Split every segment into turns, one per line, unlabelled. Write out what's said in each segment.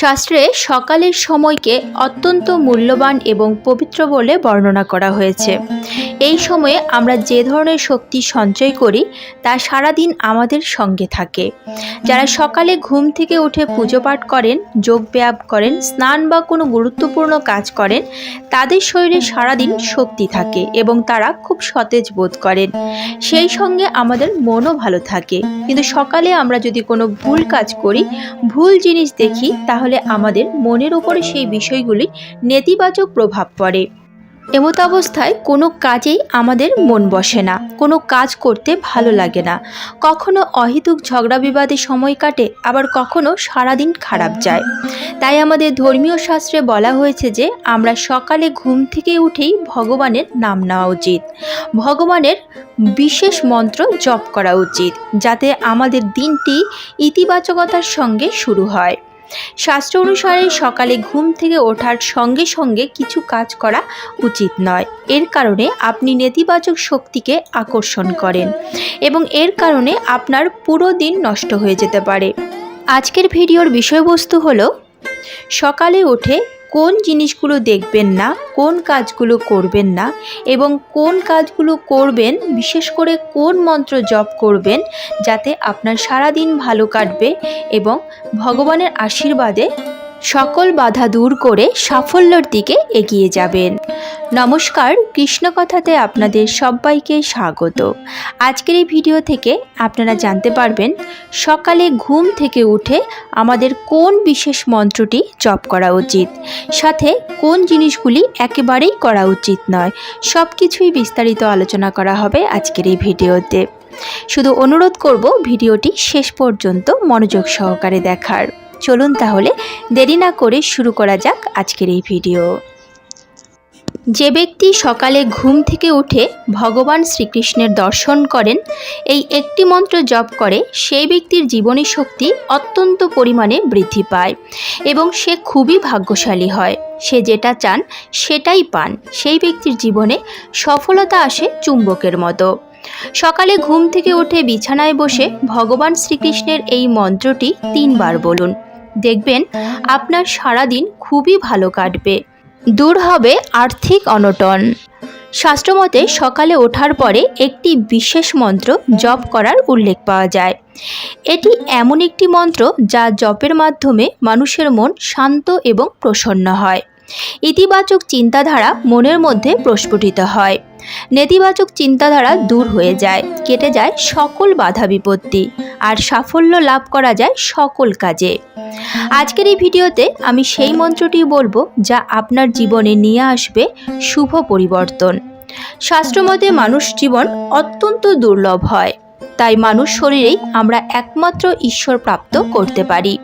শাস্ত্রে সকালের সময়কে অত্যন্ত মূল্যবান এবং পবিত্র বলে বর্ণনা করা হয়েছে। এই সময়ে আমরা যে ধরনের শক্তি সঞ্চয় করি, তা সারাদিন আমাদের সঙ্গে থাকে। যারা সকালে ঘুম থেকে উঠে পুজো পাঠ করেন, যোগ ব্যায়াম করেন, স্নান বা কোনো গুরুত্বপূর্ণ কাজ করেন, তাদের শরীরে সারাদিন শক্তি থাকে এবং তারা খুব সতেজ বোধ করেন। সেই সঙ্গে আমাদের মনও ভালো থাকে। কিন্তু সকালে আমরা যদি কোনো ভুল কাজ করি, ভুল জিনিস দেখি, তাহলে আমাদের মনের উপরে সেই বিষয়গুলি নেতিবাচক প্রভাব পড়ে। এমত অবস্থায় কোনো কাজেই আমাদের মন বসে না, কোনো কাজ করতে ভালো লাগে না। কখনো অহেতুক ঝগড়া বিবাদে সময় কাটে, আবার কখনো সারাদিন খারাপ যায়। তাই আমাদের ধর্মীয় শাস্ত্রে বলা হয়েছে যে, আমরা সকালে ঘুম থেকে উঠেই ভগবানের নাম নেওয়া উচিত। ভগবানের বিশেষ মন্ত্র জপ করা উচিত, যাতে আমাদের দিনটি ইতিবাচকতার সঙ্গে শুরু হয়। শাস্ত্র অনুসারে সকালে ঘুম থেকে ওঠার সঙ্গে সঙ্গে কিছু কাজ করা উচিত নয়। এর কারণে আপনি নেতিবাচক শক্তিকে আকর্ষণ করেন এবং এর কারণে আপনার পুরো দিন নষ্ট হয়ে যেতে পারে। আজকের ভিডিওর বিষয়বস্তু হলো, সকালে উঠে কোন জিনিসগুলো দেখবেন না, কোন কাজগুলো করবেন না এবং কোন কাজগুলো করবেন, বিশেষ করে কোন মন্ত্র জপ করবেন যাতে আপনার সারা দিন ভালো কাটবে এবং ভগবানের আশীর্বাদে সকল বাধা দূর করে সাফল্যর দিকে এগিয়ে যাবেন। নমস্কার, কৃষ্ণকথাতে আপনাদের সবাইকে স্বাগত। আজকের এই ভিডিও থেকে আপনারা জানতে পারবেন সকালে ঘুম থেকে উঠে আমাদের কোন বিশেষ মন্ত্রটি জপ করা উচিত, সাথে কোন জিনিসগুলি একেবারেই করা উচিত নয় সব কিছুই বিস্তারিত আলোচনা করা হবে আজকের এই ভিডিওতে। শুধু অনুরোধ করব ভিডিওটি শেষ পর্যন্ত মনোযোগ সহকারে দেখার। চলুন তাহলে দেরি না করে শুরু করা যাক আজকের এই ভিডিও। যে ব্যক্তি সকালে ঘুম থেকে উঠে ভগবান শ্রীকৃষ্ণের দর্শন করেন, এই একটি মন্ত্র জপ করে, সেই ব্যক্তির জীবনী শক্তি অত্যন্ত পরিমাণে বৃদ্ধি পায় এবং সে খুবই ভাগ্যশালী হয়। সে যেটা চান সেটাই পান। সেই ব্যক্তির জীবনে সফলতা আসে চুম্বকের মতো। সকালে ঘুম থেকে উঠে বিছানায় বসে ভগবান শ্রীকৃষ্ণের এই মন্ত্রটি তিনবার বলুন। দেখবেন আপনার সারাদিন খুবই ভালো কাটবে। দূর হবে আর্থিক অনটন। শাস্ত্রমতে সকালে ওঠার পরে একটি বিশেষ মন্ত্র জপ করার উল্লেখ পাওয়া যায়। এটি এমন একটি মন্ত্র যা জপের মাধ্যমে মানুষের মন শান্ত এবং প্রসন্ন হয়। ইতিবাচক চিন্তাধারা মনের মধ্যে প্রস্ফুটিত হয়। নেতিবাচক চিন্তাধারা দূর হয়ে যায়, কেটে যায় সকল বাধা বিপত্তি, আর সাফল্য লাভ করা যায় সকল কাজে। আজকের এই ভিডিওতে আমি সেই মন্ত্রটি বলব যা আপনার জীবনে নিয়ে আসবে শুভ পরিবর্তন। শাস্ত্রমতে মানুষ জীবন অত্যন্ত দুর্লভ হয়। তাই মানুষ শরীরেই আমরা একমাত্র ঈশ্বর প্রাপ্ত করতে পারি।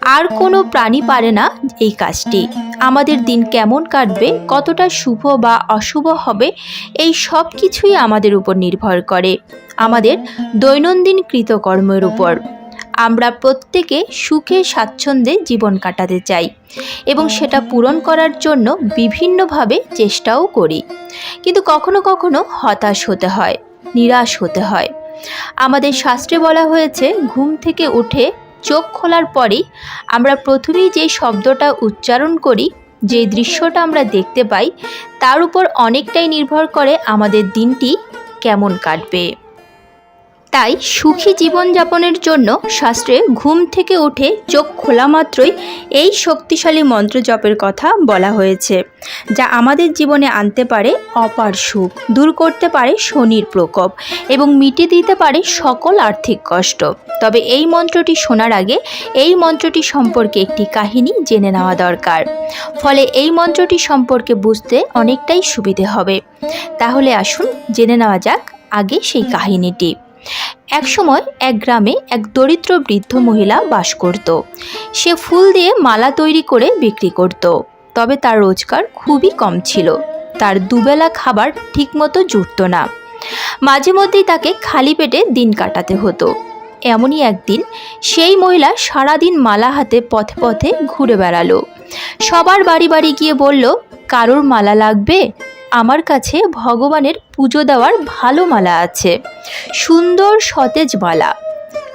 আর কোনো প্রাণী পারে না এই কাজটি। আমাদের দিন কেমন কাটবে, কতটা শুভ বা অশুভ হবে, এই সব কিছুই আমাদের উপর নির্ভর করে। আমাদের দৈনন্দিন কৃতকর্মের উপর। আমরা প্রত্যেকে সুখে স্বাচ্ছন্দ্যে জীবন কাটাতে চাই এবং সেটা পূরণ করার জন্য বিভিন্নভাবে চেষ্টাও করি। কিন্তু কখনো কখনো হতাশ হতে হয়, নিরাশ হতে হয়। আমাদের শাস্ত্রে বলা হয়েছে, ঘুম থেকে উঠে চোখ খোলার পরেই আমরা প্রথমেই যে শব্দটা উচ্চারণ করি, যে দৃশ্যটা আমরা দেখতে পাই, তার উপর অনেকটাই নির্ভর করে আমাদের দিনটি কেমন কাটবে। তাই সুখী জীবনযাপনের জন্য শাস্ত্রে ঘুম থেকে উঠে চোখ খোলা মাত্রই এই শক্তিশালী মন্ত্র জপের কথা বলা হয়েছে, যা আমাদের জীবনে আনতে পারে অপার সুখ, দূর করতে পারে শনির প্রকোপ এবং মিটিয়ে দিতে পারে সকল আর্থিক কষ্ট। তবে এই মন্ত্রটি শোনার আগে এই মন্ত্রটি সম্পর্কে একটি কাহিনী জেনে নেওয়া দরকার। ফলে এই মন্ত্রটি সম্পর্কে বুঝতে অনেকটাই সুবিধে হবে। তাহলে আসুন জেনে নেওয়া যাক আগে সেই কাহিনীটি। একসময় এক গ্রামে এক দরিদ্র বৃদ্ধ মহিলা বাস করত। সে ফুল দিয়ে মালা তৈরি করে বিক্রি করত, তবে তার রোজগার খুবই কম ছিল। তার দুবেলা খাবার ঠিকমতো জুটত না। মাঝে মধ্যেই তাকে খালি পেটে দিন কাটাতে হতো। এমনই একদিন সেই মহিলা সারাদিন মালা হাতে পথে পথে ঘুরে বেড়ালো। সবার বাড়ি বাড়ি গিয়ে বলল, কারোর মালা লাগবে? আমার কাছে ভগবানের পুজো দেওয়ার ভালো মালা আছে। সুন্দর সতেজ মালা।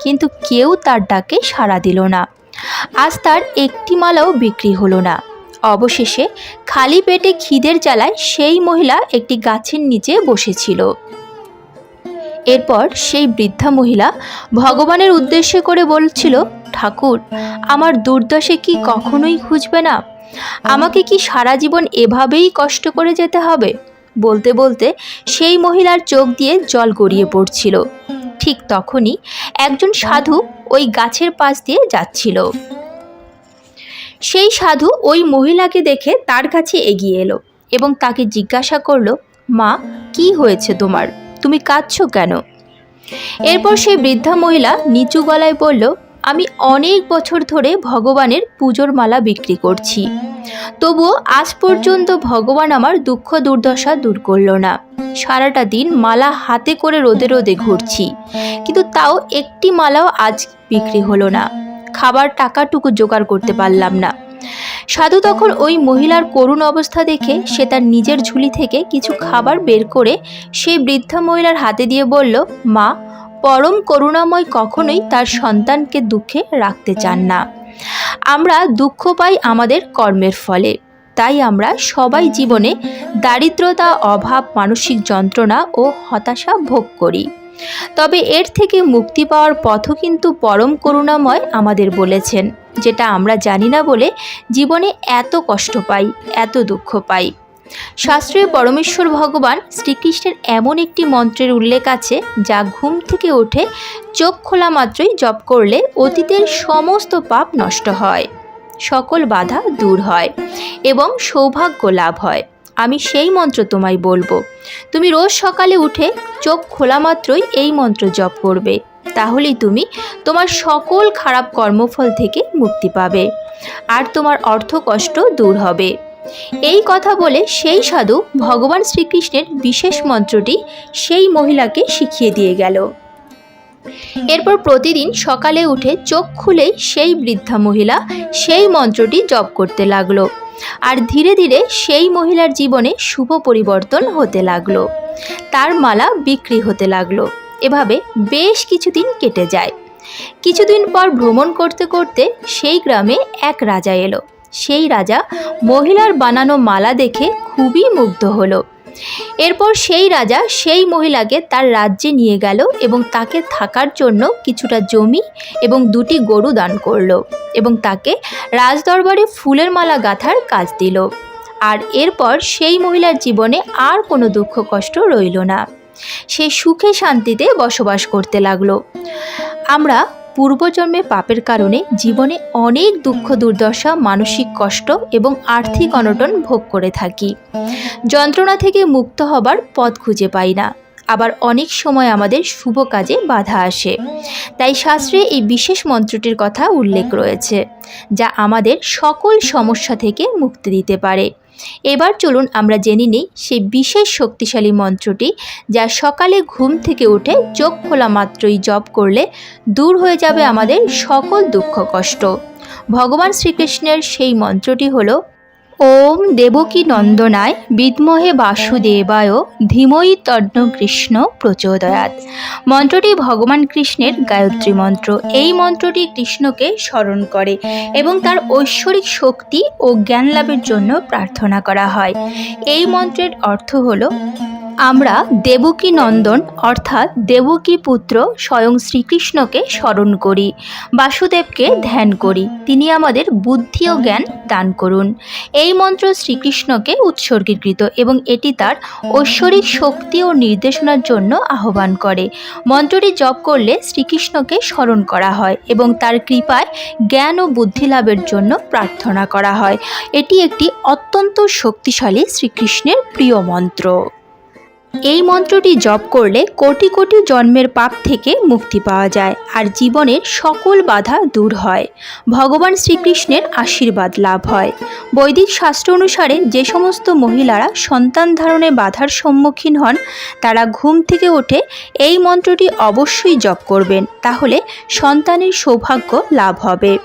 কিন্তু কেউ তার ডাকে সাড়া দিল না। আজ তার একটি মালাও বিক্রি হলো না। অবশেষে খালি পেটে খিদের জ্বালায় সেই মহিলা একটি গাছের নিচে বসেছিল। এরপর সেই বৃদ্ধা মহিলা ভগবানের উদ্দেশ্যে করে বলছিল, ঠাকুর, আমার দুর্দশে কি কখনোই খুঁজবে না? আমাকে কি সারা জীবন এভাবেই কষ্ট করে যেতে হবে? বলতে বলতে সেই মহিলার চোখ দিয়ে জল গড়িয়ে পড়ছিল। ঠিক তখনই একজন সাধু ওই গাছের পাশ দিয়ে যাচ্ছিল। সেই সাধু ওই মহিলাকে দেখে তার কাছে এগিয়ে এলো এবং তাকে জিজ্ঞাসা করল, মা, কি হয়েছে তোমার? তুমি কাঁদছো কেন? এরপর সেই বৃদ্ধা মহিলা নিচু গলায় বলল আমি অনেক বছর ধরে ভগবানের পুজোর মালা বিক্রি করছি। তবুও আজ পর্যন্ত ভগবান আমার দুঃখ দুর্দশা দূর করল না। সারাটা দিন মালা হাতে করে রোদে রোদে ঘুরছি। কিন্তু তাও একটি মালাও আজ বিক্রি হলো না। খাবার টাকাটুকু জোগাড় করতে পারলাম না। সাধু তখন ওই মহিলার করুণ অবস্থা দেখে সে তার নিজের ঝুলি থেকে কিছু খাবার বের করে সেই বৃদ্ধা মহিলার হাতে দিয়ে বলল, মা পরম করুণাময় কখনোই তার সন্তানকে দুঃখে রাখতে চান না। আমরা দুঃখ পাই আমাদের কর্মের ফলে। তাই আমরা সবাই জীবনে দারিদ্রতা, অভাব, মানসিক যন্ত্রণা ও হতাশা ভোগ করি। তবে এর থেকে মুক্তি পাওয়ার পথও কিন্তু পরম করুণাময় আমাদের বলেছেন, যেটা আমরা জানি না বলে জীবনে এত কষ্ট পাই, এত দুঃখ পাই। শাস্ত্রে পরমেশ্বর ভগবান শ্রীকৃষ্ণের এমন একটি মন্ত্রের উল্লেখ আছে, যা ঘুম থেকে উঠে চোখ খোলা মাত্রই জপ করলে অতীতের সমস্ত পাপ নষ্ট হয়, সকল বাধা দূর হয় এবং সৌভাগ্য লাভ হয়। আমি সেই মন্ত্র তোমায় বলব। তুমি রোজ সকালে উঠে চোখ খোলা মাত্রই এই মন্ত্র জপ করবে, তাহলেই তুমি তোমার সকল খারাপ কর্মফল থেকে মুক্তি পাবে, আর তোমার অর্থ কষ্ট দূর হবে। এই কথা বলে সেই সাধু ভগবান শ্রীকৃষ্ণের বিশেষ মন্ত্রটি সেই মহিলাকে শিখিয়ে দিয়ে গেল। এরপর প্রতিদিন সকালে উঠে চোখ খুলেই সেই বৃদ্ধা মহিলা সেই মন্ত্রটি জপ করতে লাগল আর ধীরে ধীরে সেই মহিলার জীবনে শুভ পরিবর্তন হতে লাগল। তার মালা বিক্রি হতে লাগল। এভাবে বেশ কিছুদিন কেটে যায়। কিছুদিন পর ভ্রমণ করতে করতে সেই গ্রামে এক রাজা এলো। সেই রাজা মহিলার বানানো মালা দেখে খুবই মুগ্ধ হলো। এরপর সেই রাজা সেই মহিলাকে তার রাজ্যে নিয়ে গেল এবং তাকে থাকার জন্য কিছুটা জমি এবং দুটি গরু দান করল এবং তাকে রাজদরবারে ফুলের মালা গাঁথার কাজ দিল। আর এরপর সেই মহিলার জীবনে আর কোনো দুঃখ কষ্ট রইল না। সে সুখে শান্তিতে বসবাস করতে লাগল। আমরা পূর্বজন্মে পাপের কারণে জীবনে অনেক দুঃখ, দুর্দশা, মানসিক কষ্ট এবং আর্থিক অনটন ভোগ করে থাকি। যন্ত্রণা থেকে মুক্ত হবার পথ খুঁজে পাই না। আবার অনেক সময় আমাদের শুভ কাজে বাধা আসে। তাই শাস্ত্রে এই বিশেষ মন্ত্রটির কথা উল্লেখ রয়েছে, যা আমাদের সকল সমস্যা থেকে মুক্তি দিতে পারে। এবার চলুন আমরা জেনে নিই সেই বিশেষ শক্তিশালী মন্ত্রটি, যা সকালে ঘুম থেকে উঠে চোখ খোলা মাত্রই জপ করলে দূর হয়ে যাবে আমাদের সকল দুঃখ কষ্ট। ভগবান শ্রীকৃষ্ণের সেই মন্ত্রটি হলো ওম দেবকী নন্দনায় বিদ্মহে বাসুদেবায় ধীময়ী তন্ন কৃষ্ণ প্রচোদয়াত মন্ত্রটি ভগবান কৃষ্ণের গায়ত্রী মন্ত্র। এই মন্ত্রটি কৃষ্ণকে স্মরণ করে এবং তার ঐশ্বরিক শক্তি ও জ্ঞান লাভের জন্য প্রার্থনা করা হয়। এই মন্ত্রের অর্থ হলো আমরা দেবকী নন্দন, অর্থাৎ দেবকী পুত্র স্বয়ং শ্রীকৃষ্ণকে স্মরণ করি, বাসুদেবকে ধ্যান করি, তিনি আমাদের বুদ্ধি ও জ্ঞান দান করুন। এই মন্ত্র শ্রীকৃষ্ণকে উৎসর্গীকৃত এবং এটি তার ঐশ্বরিক শক্তি ও নির্দেশনার জন্য আহ্বান করে। মন্ত্রটি জপ করলে শ্রীকৃষ্ণকে স্মরণ করা হয় এবং তার কৃপায় জ্ঞান ও বুদ্ধি লাভের জন্য প্রার্থনা করা হয়। এটি একটি অত্যন্ত শক্তিশালী শ্রীকৃষ্ণের প্রিয় মন্ত্র। এই মন্ত্রটি জপ করলে কোটি কোটি জন্মের পাপ থেকে মুক্তি পাওয়া যায় আর জীবনের সকল বাধা দূর হয়। ভগবান শ্রীকৃষ্ণের আশীর্বাদ লাভ হয়। বৈদিক শাস্ত্র অনুসারে যে সমস্ত মহিলারা সন্তান ধারণে বাধার সম্মুখীন হন, তারা ঘুম থেকে উঠে এই মন্ত্রটি অবশ্যই জপ করবেন, তাহলে সন্তানের সৌভাগ্য লাভ হবে।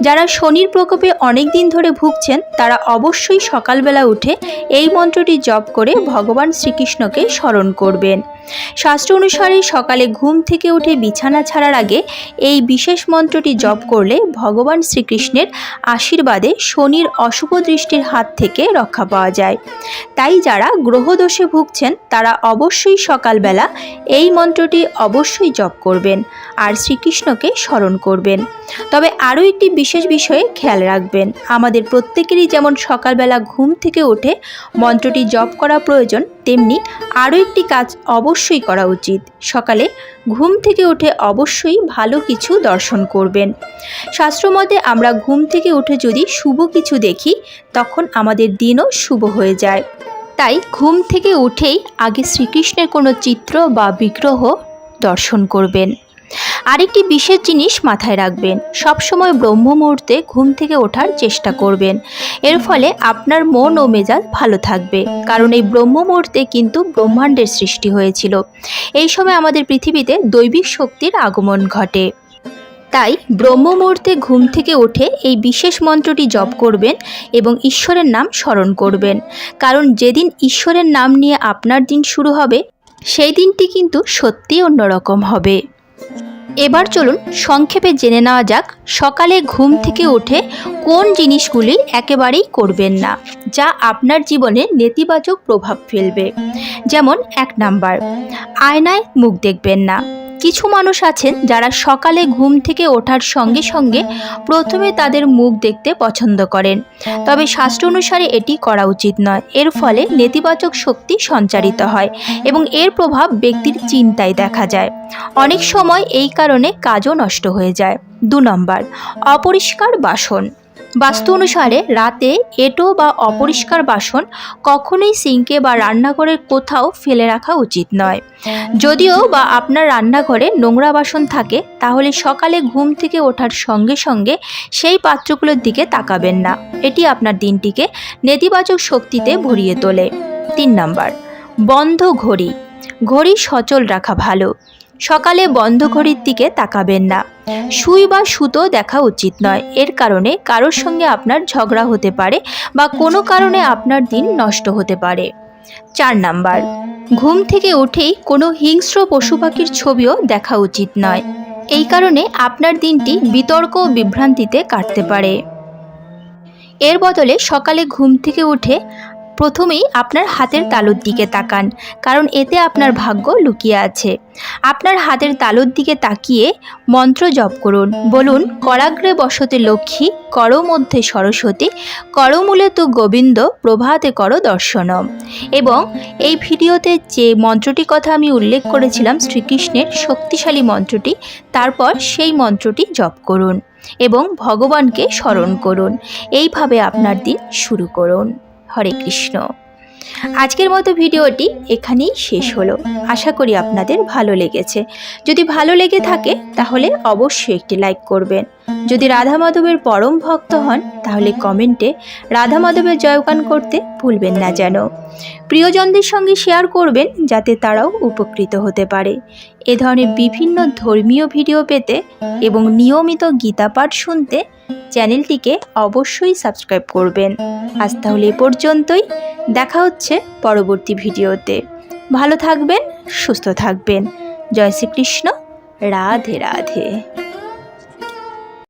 যারা শনির প্রকোপে অনেক দিন ধরে ভুগছেন, তারা অবশ্যই সকালবেলা উঠে এই মন্ত্রটি জপ করে ভগবান শ্রীকৃষ্ণকে স্মরণ করবেন। শাস্ত্র অনুসারে সকালে ঘুম থেকে উঠে বিছানা ছাড়ার আগে এই বিশেষ মন্ত্রটি জপ করলে ভগবান শ্রীকৃষ্ণের আশীর্বাদে শনির অশুভ দৃষ্টির হাত থেকে রক্ষা পাওয়া যায়। তাই যারা গ্রহদোষে ভুগছেন তারা অবশ্যই সকালবেলা এই মন্ত্রটি অবশ্যই জপ করবেন। আর শ্রীকৃষ্ণকে স্মরণ করবেন। তবে আরও একটি বিশেষ বিষয়ে খেয়াল রাখবেন, আমাদের প্রত্যেকেরই যেমন সকালবেলা ঘুম থেকে উঠে মন্ত্রটি জপ করা প্রয়োজন, তেমনি আরও একটি কাজ অবশ্যই করা উচিত। সকালে ঘুম থেকে উঠে অবশ্যই ভালো কিছু দর্শন করবেন। শাস্ত্রমতে আমরা ঘুম থেকে উঠে যদি শুভ কিছু দেখি, তখন আমাদের দিনও শুভ হয়ে যায়। তাই ঘুম থেকে উঠেই আগে শ্রীকৃষ্ণের কোনো চিত্র বা বিগ্রহ দর্শন করবেন। আরেকটি বিশেষ জিনিস মাথায় রাখবেন, সবসময় ব্রহ্ম মুহূর্তে ঘুম থেকে ওঠার চেষ্টা করবেন। এর ফলে আপনার মন ও মেজাজ ভালো থাকবে, কারণ এই ব্রহ্ম মুহূর্তে কিন্তু ব্রহ্মাণ্ডের সৃষ্টি হয়েছিল। এই সময় আমাদের পৃথিবীতে দৈবিক শক্তির আগমন ঘটে। তাই ব্রহ্ম মুহূর্তে ঘুম থেকে উঠে এই বিশেষ মন্ত্রটি জপ করবেন এবং ঈশ্বরের নাম স্মরণ করবেন। কারণ যেদিন ঈশ্বরের নাম নিয়ে আপনার দিন শুরু হবে, সেই দিনটি কিন্তু সত্যি অন্যরকম হবে। এবার চলুন সংক্ষেপে জেনে নেওয়া যাক সকালে ঘুম থেকে উঠে কোন জিনিসগুলি একেবারেই করবেন না, যা আপনার জীবনে নেতিবাচক প্রভাব ফেলবে। যেমন, এক নাম্বার, আয়নায় মুখ দেখবেন না। কিছু মানুষ আছেন যারা সকালে ঘুম থেকে ওঠার সঙ্গে সঙ্গে প্রথমে তাদের মুখ দেখতে পছন্দ করেন। তবে শাস্ত্র অনুসারে এটি করা উচিত নয়। এর ফলে নেতিবাচক শক্তি সঞ্চারিত হয় এবং এর প্রভাব ব্যক্তির চিন্তায় দেখা যায়। অনেক সময় এই কারণে কাজও নষ্ট হয়ে যায়। দু নম্বর, অপরিষ্কার বাসন। বাস্তু অনুসারে রাতে এঁটো বা অপরিষ্কার বাসন কখনোই সিঙ্কে বা রান্নাঘরের কোথাও ফেলে রাখা উচিত নয়। যদিও বা আপনার রান্নাঘরে নোংরা বাসন থাকে, তাহলে সকালে ঘুম থেকে ওঠার সঙ্গে সঙ্গে সেই পাত্রগুলোর দিকে তাকাবেন না। এটি আপনার দিনটিকে নেতিবাচক শক্তিতে ভরিয়ে তোলে। তিন নাম্বার, বন্ধ ঘড়ি। ঘড়ি সচল রাখা ভালো। সকালে বন্ধ ঘড়ির দিকে তাকাবেন না। সুই বা সুতো দেখা উচিত নয়। এর কারণে কারোর সঙ্গে আপনার ঝগড়া হতে পারে বা কোনো কারণে আপনার দিন নষ্ট হতে পারে। চার নাম্বার, ঘুম থেকে উঠেই কোনো হিংস্র পশু পাখির ছবিও দেখা উচিত নয়। এই কারণে আপনার দিনটি বিতর্ক ও বিভ্রান্তিতে কাটতে পারে। এর বদলে সকালে ঘুম থেকে উঠে প্রথমেই আপনার হাতের তালুর দিকে তাকান, কারণ এতে আপনার ভাগ্য লুকিয়ে আছে। আপনার হাতের তালুর দিকে তাকিয়ে মন্ত্র জপ করুন। বলুন, করাগ্রে বসতে লক্ষ্মী, কর মধ্যে সরস্বতী করমূলে তু গোবিন্দ, প্রভাতে কর দর্শনম। এবং এই ভিডিওতে যে মন্ত্রটি কথা আমি উল্লেখ করেছিলাম শ্রীকৃষ্ণের শক্তিশালী মন্ত্রটি, তারপর সেই মন্ত্রটি জপ করুন এবং ভগবানকে স্মরণ করুন। এইভাবে আপনার দিন শুরু করুন। হরে কৃষ্ণ। আজকের মতো ভিডিওটি এখানেই শেষ হলো। আশা করি আপনাদের ভালো লেগেছে। যদি ভালো লেগে থাকে, তাহলে অবশ্যই একটি লাইক করবেন। যদি রাধা মাধবের পরম ভক্ত হন, তাহলে কমেন্টে রাধা মাধবের জয়গান করতে ভুলবেন না যেন। প্রিয়জনদের সঙ্গে শেয়ার করবেন, যাতে তারাও উপকৃত হতে পারে। এ ধরনের বিভিন্ন ধর্মীয় ভিডিও পেতে এবং নিয়মিত গীতা পাঠ শুনতে চ্যানেলটিকে অবশ্যই সাবস্ক্রাইব করবেন। আজ তাহলে এ পর্যন্তই। দেখা হচ্ছে পরবর্তী ভিডিওতে ভালো থাকবেন, সুস্থ থাকবেন। জয় শ্রীকৃষ্ণ। রাধে রাধে।